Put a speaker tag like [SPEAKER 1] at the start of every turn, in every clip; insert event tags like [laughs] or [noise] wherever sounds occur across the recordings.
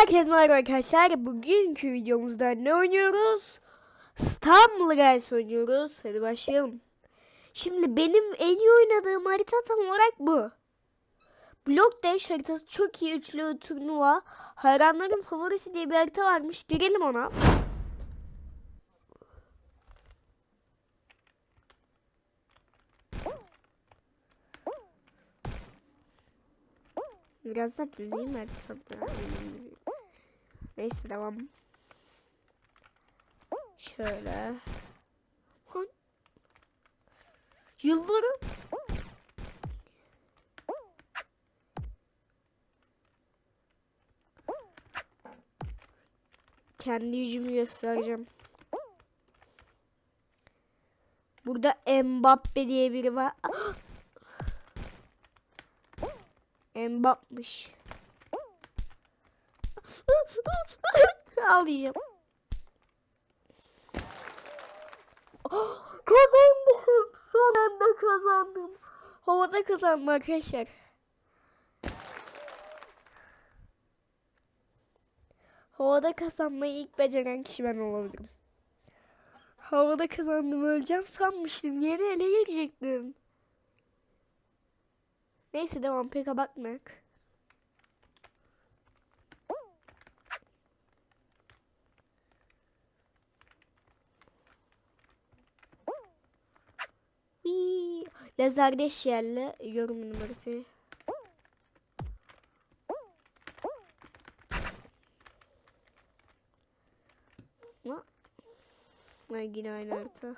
[SPEAKER 1] Herkese merhaba arkadaşlar. Bugünkü videomuzda ne oynuyoruz? İstanbul Guys oynuyoruz. Hadi başlayalım. Şimdi benim en iyi oynadığım harita tam olarak bu. Block Dash haritası çok iyi üçlü turnuva. Hayranların favorisi diye bir harita varmış. Girelim ona. Biraz da büyüyeyim hadi sana. Neyse devam. Şöyle. Yıldırım. Kendi yüzümü göstereceğim. Burada Mbappe diye biri var. Mbapmış. [laughs] Ağlayacağım. [gasps] kazandım. Son anda kazandım. Havada kazandım arkadaşlar. Havada kazanmayı ilk beceren kişi ben olabilirim. Havada kazandım öleceğim sanmıştım. Yeni ele girecektim. Neyse devam pek bakmak. Wii. Lazerdeş yerle yorum numarası. Ay yine aynı harita.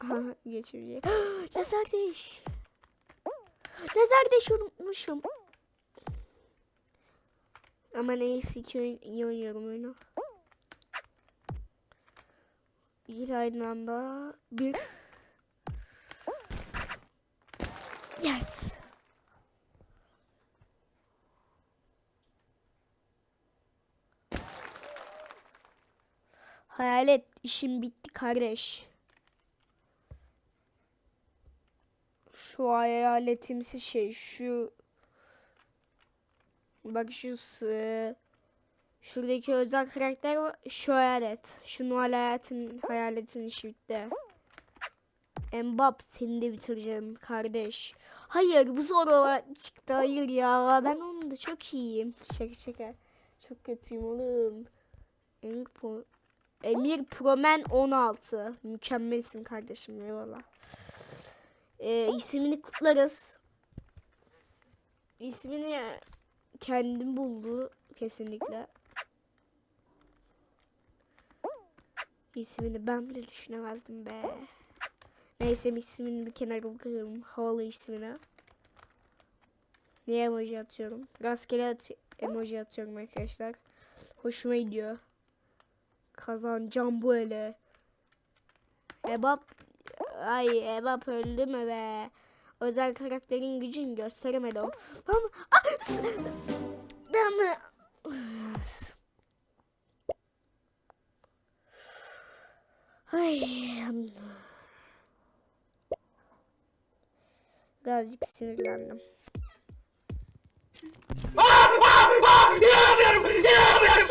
[SPEAKER 1] Aha geçirecek. [gasps] Lazerdeş. Lazerdeş unutmuşum. Ama neyse ki oynuyorum oyunu. Bir aynı anda bir. Yes. Hayalet işim bitti kardeş. Şu hayaletimsi şey şu bak şu şuradaki özel karakter var şu hayalet. Şunu hayaletin hayaletin işi bitti. Mbap seni de bitireceğim kardeş. Hayır bu zor olan çıktı. Hayır ya ben onu da çok iyiyim. Şaka şaka. Çok kötüyüm oğlum. Emir Pro Emir Promen 16 mükemmelsin kardeşim eyvallah. E, ismini kutlarız. İsmini kendim buldu kesinlikle. İsmini ben bile düşünemezdim be. Neyse ismini bir kenara bırakıyorum. Havalı ismini. Niye emoji atıyorum? Rastgele at emoji atıyorum arkadaşlar. Hoşuma gidiyor. Kazanacağım bu ele. Ebap Ay Ebap öldü mü be? Özel karakterin gücünü gösteremedi o. Tamam. Tamam. Ay. Birazcık sinirlendim.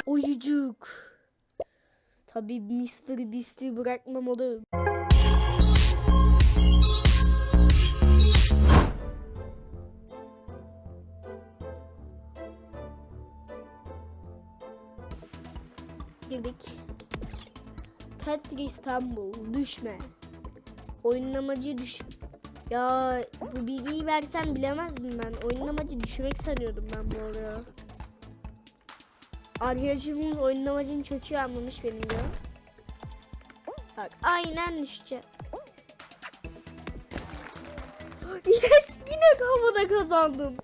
[SPEAKER 1] Oyucuk. Tabii Mr. Beast'i bırakmam girdik. Tetris İstanbul düşme. Oyunun amacı düş... Ya bu bilgiyi versen bilemezdim ben. Oyunun amacı düşmek sanıyordum ben bu arada. Arkadaşımın oyunun amacını çok iyi anlamış benim de. Bak aynen düşeceğim. [gasps] Yes yine havada kazandım.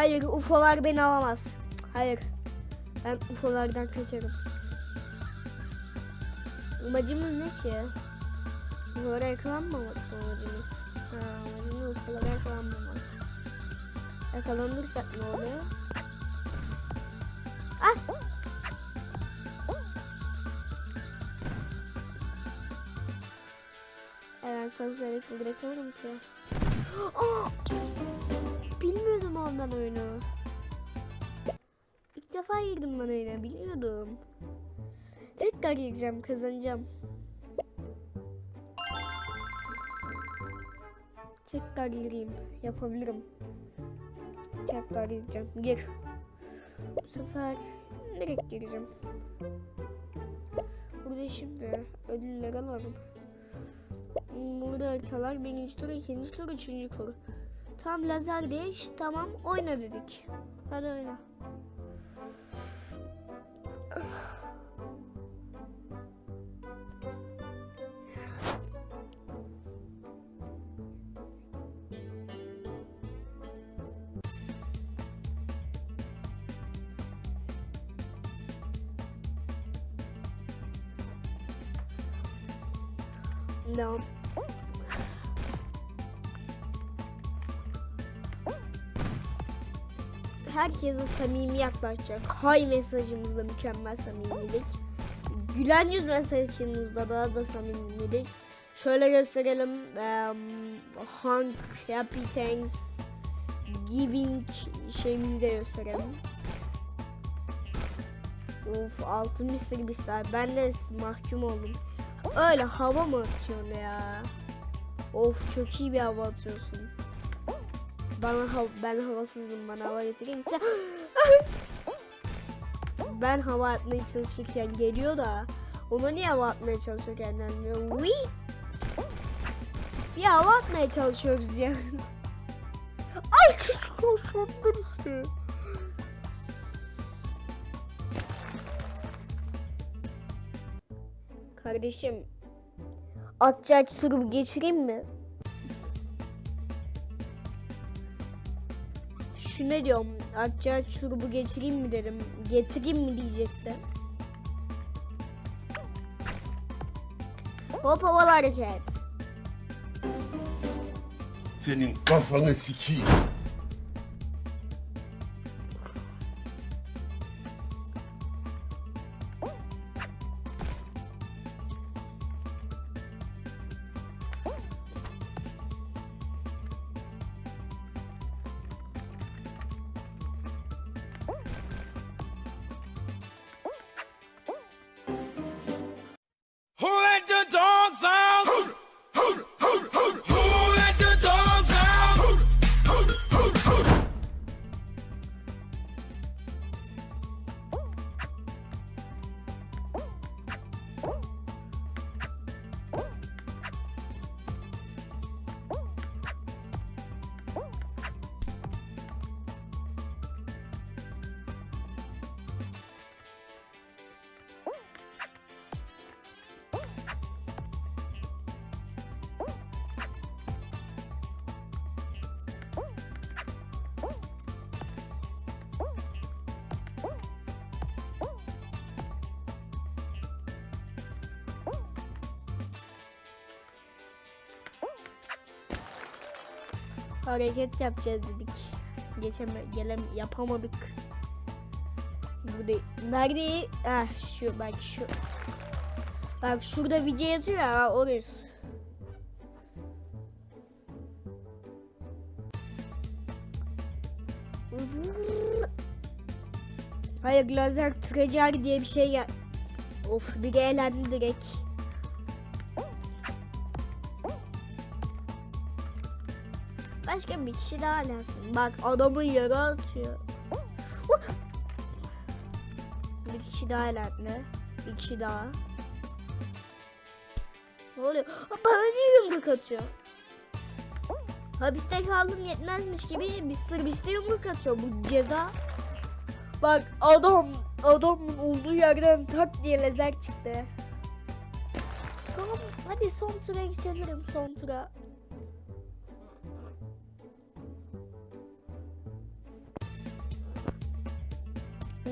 [SPEAKER 1] Hayır UFO'lar beni alamaz. Hayır. Ben UFO'lardan kaçarım. Amacımız ne ki? UFO'lara yakalanmamak mı amacımız? Ha, amacımız UFO'lara yakalanmamak. Yakalanırsak ne oluyor? Ah! Evet, sana sebep bırakamadım ki. Aa! [gasps] Ah! Ondan oyunu. İlk defa girdim ben oyuna bilmiyordum. Tekrar gireceğim kazanacağım. Tekrar gireyim yapabilirim. Tekrar gireceğim. Gir. Bu sefer direkt gireceğim. Burada şimdi ödüller alalım. Burada haritalar birinci tur, ikinci tur, üçüncü tur. Tam lazer değiş, tamam oyna dedik. Hadi oyna. No. Herkese samimi yaklaşacak. Hay mesajımızda mükemmel samimilik. Gülen yüz mesajımızda daha da samimilik. Şöyle gösterelim. Um, Hank, Happy Thanks, Giving şeyini de gösterelim. Of altın Mr. Beast'ler. Ben de mahkum oldum. Öyle hava mı atıyorsun ya? Of çok iyi bir hava atıyorsun. Bana hav ben havasızdım bana hava getireyim sen. [laughs] ben hava atmaya çalışırken geliyor da ona niye hava atmaya çalışırken gelmiyor? Wii! Bir hava atmaya çalışıyoruz ya. [laughs] Ay çıkıyor sandım işte. Kardeşim Akçaç surubu geçireyim mi? Şu ne diyorum? Akçaç şurubu geçireyim mi dedim. Getireyim mi diyecekti. Hop havalı hareket.
[SPEAKER 2] Senin kafanı sikeyim.
[SPEAKER 1] Hareket yapacağız dedik. Geçeme gelem yapamadık. Bu değil. Nerede? Ah şu bak şu. Bak şurada video yazıyor ya orası. Hayır lazer tracer diye bir şey ya. Of biri elendi direkt. Başka bir kişi daha lazım. Bak adamı yere atıyor. Bir kişi daha elendi. Bir kişi daha. Ne oluyor? Bana niye yumruk atıyor? Hapiste kaldım yetmezmiş gibi bir biste yumruk atıyor. Bu ceza. Bak adam adamın olduğu yerden tak diye lazer çıktı. Tamam hadi son tura geçelim son tura.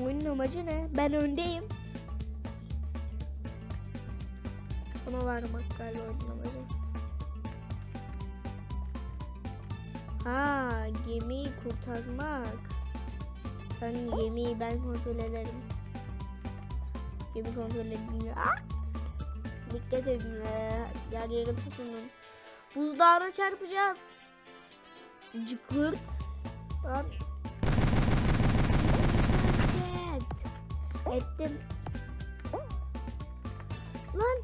[SPEAKER 1] Oyunun amacı ne? Ben öndeyim. Buna varmak galiba oyunun amacı. Ha, gemiyi kurtarmak. Ben gemiyi ben kontrol ederim. Gemi kontrol edilmiyor. Ah! Dikkat edin. Yer yere tutunun. Buzdağına çarpacağız. Cıkırt. Lan. Ettim. Lan.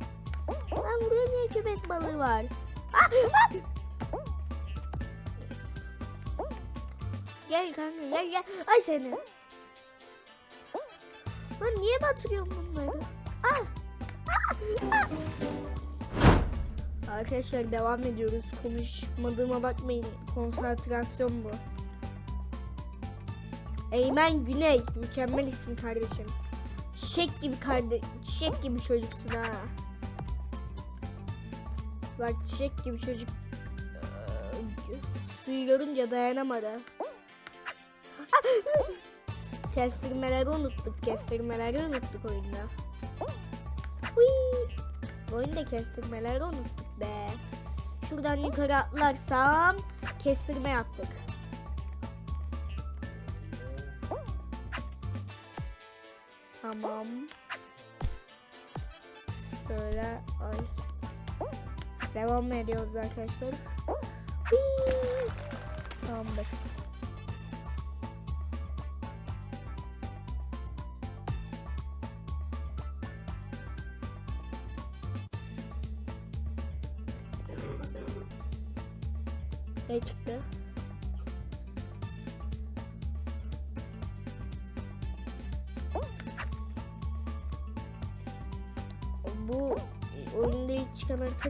[SPEAKER 1] Lan buraya niye köpek balığı var? Ah, ah! Gel kanka gel gel. Ay seni. Lan niye batırıyorsun bunları? Ah! Ah! Arkadaşlar devam ediyoruz. Konuşmadığıma bakmayın. Konsantrasyon bu. Eymen Güney. Mükemmel isim kardeşim. Çiçek gibi kardeş, çiçek gibi çocuksun ha. Bak çiçek gibi çocuk suyu görünce dayanamadı. Ah! Kestirmeleri unuttuk. Kestirmeleri unuttuk oyunda. Hui. Oyunda kestirmeleri unuttuk be. Şuradan yukarı atlarsam kestirme yaptık. Tamam. Şöyle ay. Devam ediyoruz arkadaşlar. Tamamdır.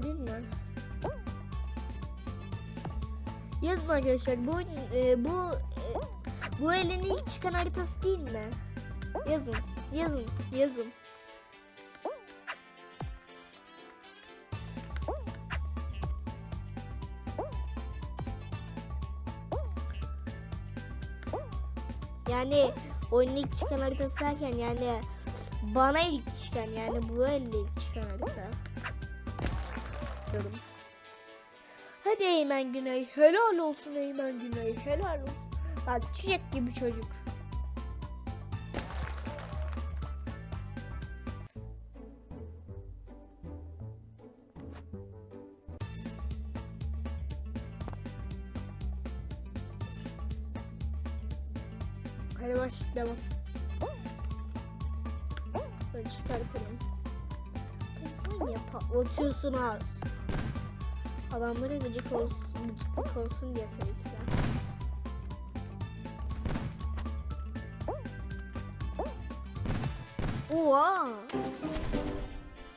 [SPEAKER 1] Değil mi? Yazın arkadaşlar bu e, bu e, bu elin ilk çıkan haritası değil mi? Yazın, yazın, yazın. Yani oyunun ilk çıkan haritası derken yani bana ilk çıkan yani bu elde ilk çıkan harita. Diyorum. Hadi Eymen Güney. Helal olsun Eymen Güney. Helal olsun. Bak çiçek gibi çocuk. Hadi başlayalım. Böyle çıkartalım. Niye patlatıyorsunuz? Adamlara gıcık olsun, gıcıklık olsun diye tabii ki de. Oha!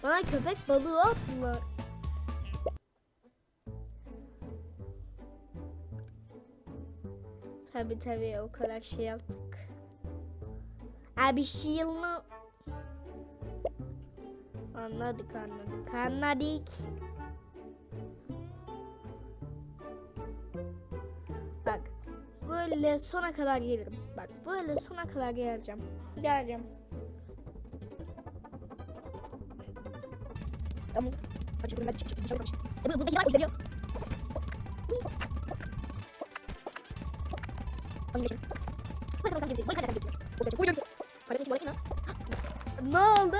[SPEAKER 1] Bana köpek balığı attılar. Tabi tabi o kadar şey yaptık. Abi şiilini Anladık anladık. Anladık. Böyle sona kadar gelirim. Bak böyle sona kadar geleceğim. Geleceğim. Tamam. Açık ben çık çık dışarı konuş. E bu buradaki var o izleniyor. Son geçelim. Bak sen geçelim. Bak sen geçelim. O zaman buyurun. Hadi hiç bakayım Ne oldu?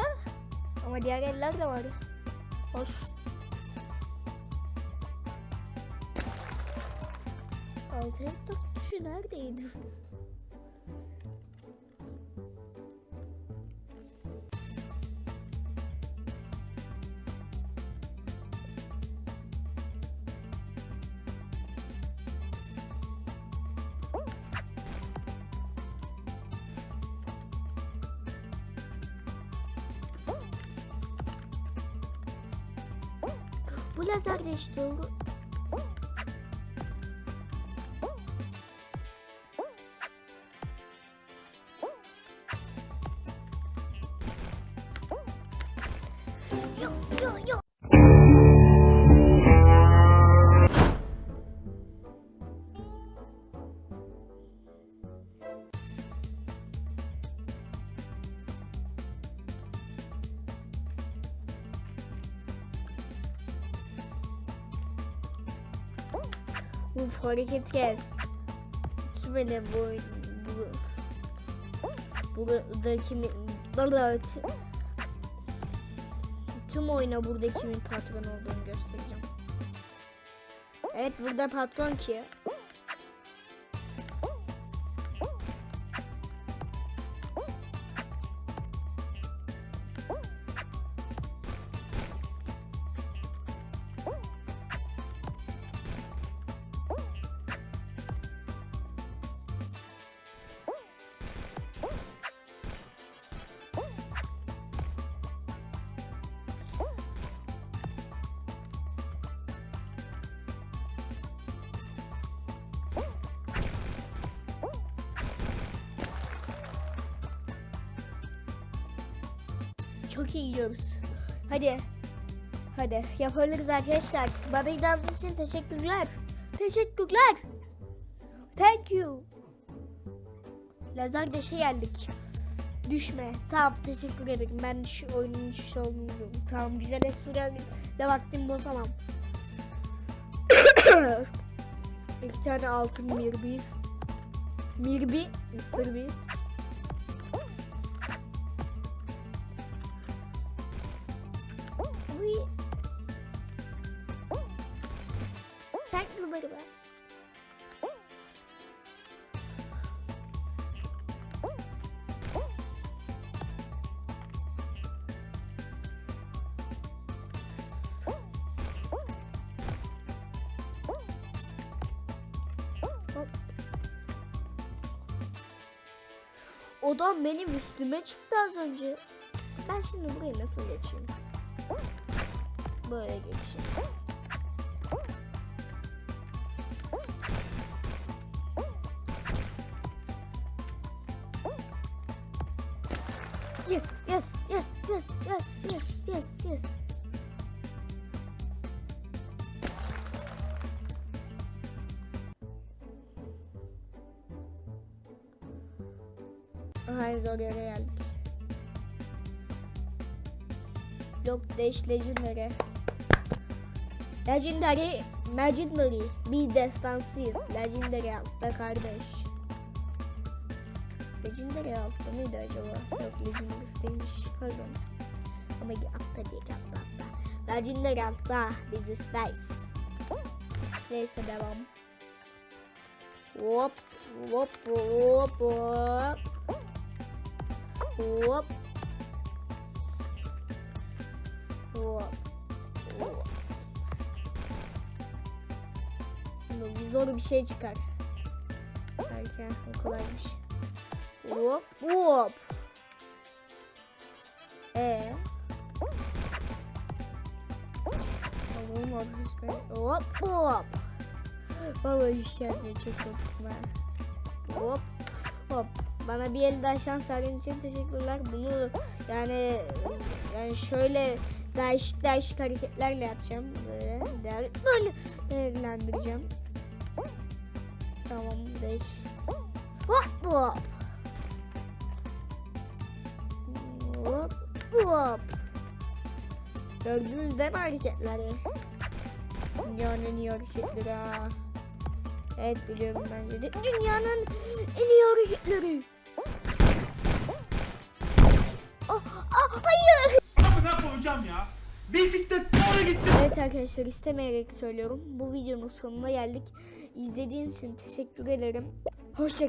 [SPEAKER 1] Ama diğer eller de var. Olsun. Alt F4 tuşu neredeydi? Bu lazer değişti. Uf hareket kes. Tümene bu bu buradaki mi- tüm oyuna burada kimin patron olduğunu göstereceğim. Evet burada patron ki. Çok iyi gidiyoruz. Hadi. Hadi yapabiliriz arkadaşlar. Bana inandığınız için teşekkürler. Teşekkürler. Thank you. Lazer deşe geldik. Düşme. Tamam teşekkür ederim. Ben şu oyunun şu olduğunu Tamam güzel esprilerle vaktim bozamam. [coughs] İki tane altın mirbiz. Mirbi, Mr. Beast. Odam benim üstüme çıktı az önce. Ben şimdi buraya nasıl geçeyim? Böyle geçeyim. Hayır yere geldik. Yok Dash Legendary. Legendary, Legendary. Bir destansıyız. Legendary altta kardeş. Legendary altta mıydı acaba? Yok Legendary siteymiş. Pardon. Ama altta değil altta altta. Legendary altta. Biz isteyiz. Neyse devam. Hop. Hop hop hop. Bir zor bir şey çıkar. Erken o kolaymış. Hop hop. Ee. Tamam arkadaşlar. Hop hop. Vallahi yükseldi çok korktum ben. Hop hop. Bana bir el daha şans verdiğin için teşekkürler. Bunu yani yani şöyle değişik değişik hareketlerle yapacağım. Böyle değer, böyle değerlendireceğim. Tamam değiş. Hop hop. Hop hop. Gördünüz değil mi hareketleri? Dünyanın iyi hareketleri ha. Evet biliyorum bence de. Dünyanın en iyi hareketleri.
[SPEAKER 3] Amına koyacağım ya. Bisiklet doğru gitti.
[SPEAKER 1] Evet arkadaşlar istemeyerek söylüyorum. Bu videonun sonuna geldik. İzlediğiniz için teşekkür ederim. Hoşça